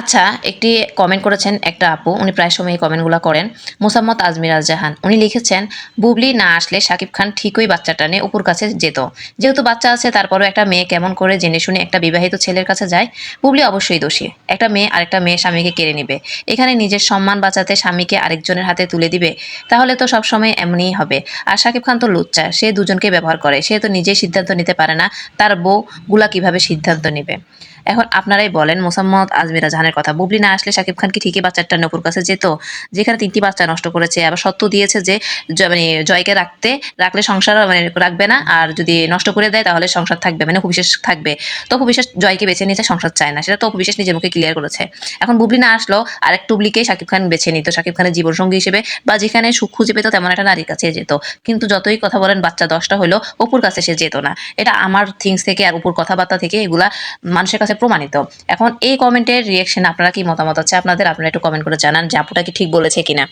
আচ্ছা একটি কমেন্ট করেছেন একটা আপু, উনি প্রায় সময় এই কমেন্টগুলো করেন। মোসাম্মদ আজমির আল জাহান উনি লিখেছেন, বুবলি না আসলে শাকিব খান ঠিকই বাচ্চাটা নিয়ে উপর কাছে যেত। যেহেতু বাচ্চা আছে, তারপরও একটা মেয়ে কেমন করে জেনে শুনে একটা বিবাহিত ছেলের কাছে যায়, বুবলি অবশ্যই দোষী। একটা মেয়ে আরেকটা মেয়ে স্বামীকে কেড়ে নেবে। এখানে নিজের সম্মান বাঁচাতে স্বামীকে আরেকজনের হাতে তুলে দিবে, তাহলে তো সবসময় এমনই হবে। আর শাকিব খান তো লুচ্চা, সে দুজনকে ব্যবহার করে, সে তো নিজেই সিদ্ধান্ত নিতে পারে না, তার বউগুলা কীভাবে সিদ্ধান্ত নেবে? এখন আপনারাই বলেন, মোসাম্মদ আজমিরা জাহানের কথা। বুবলি না আসলে শাকিব খান কি ঠিকই বাচ্চাটা নপুর কাছে যেত? যেখানে তিনটি বাচ্চা নষ্ট করেছে, আবার সত্য দিয়েছে যে মানে জয়কে রাখতে, রাখলে সংসার মানে রাখবে না, আর যদি নষ্ট করে দেয় তাহলে সংসার থাকবে মানে অপবিশ্বাস থাকবে। তো অপবিশ্বাস জয়কে বেছে নিয়েছে, সংসার চায় না। সেটা তো অপবিশ্বাস নিজের মুখে ক্লিয়ার করেছে। এখন বুবলি না আসলো, আরেক টুবলিকে শাকিব খান বেছে নিত। শাকিব খানের জীবনসঙ্গী হিসেবে, বা যেখানে সুখ খুঁজে পেত তেমন একটা নারীর কাছে যেত। কিন্তু যতই কথা বলেন, বাচ্চা দশটা হলো অপুর কাছে সে যেত না। এটা আমার থিংস থেকে আর উপর কথাবার্তা থেকে এগুলা মানুষের কাছে প্রমাণিত। এখন এই কমেন্টের রিয়েকশন আপনারা কি মতামত আছে? আপনাদের, আপনারা একটু কমেন্ট করে জানান যে আপুটা কি ঠিক বলেছে কিনা।